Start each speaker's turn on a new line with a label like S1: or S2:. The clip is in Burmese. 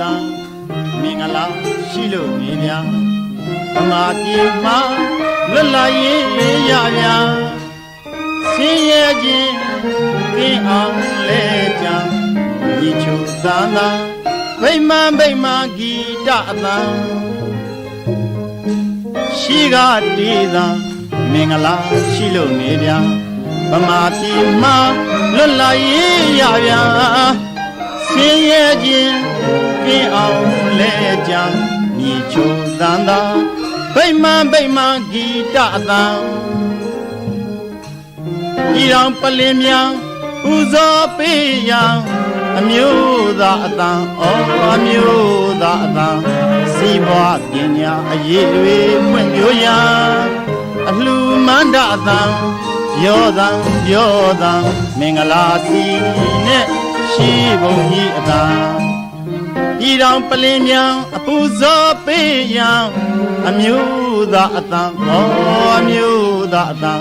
S1: သာမင်္ဂလာရှိလို့နေဗျာဗမာပြည်မှာလွတ်လပ်ရေးရဗျာဆင်းရဲခြင်းကင်းအောင်လဲကြညီချိုသာသာဗိမာန်ဗိမာန်ဂီတအသံရှိကတေးသာမင်္ဂလာရှိလို့နေဗျာဗမာပြည်မှာလွတ်လပ်ရေးရဗျာ ဆင်းရဲခြင်းကင်းအောင်လဲကြညီချိုသာသာဗိမာန်ဗိမာန်ဂီတအသံဤတော်ပလင်မြန်ပူဇော်ပေးရန်အမျိုးသားအတန်ဩအမျိုးသားအတန်စီးပွားပညာအရေးတွေဖွင့်ပြရန်အလှမန္တအတန်ပြောသံပြောသံမင်္ဂလာစီနဲ့ ရှိဘုံကြီးအတန်ဤတော်ပလင်မြန်အပူဇော်ပေးရန်အမျိုးသားအတန်ဩအမျိုးသားအတန်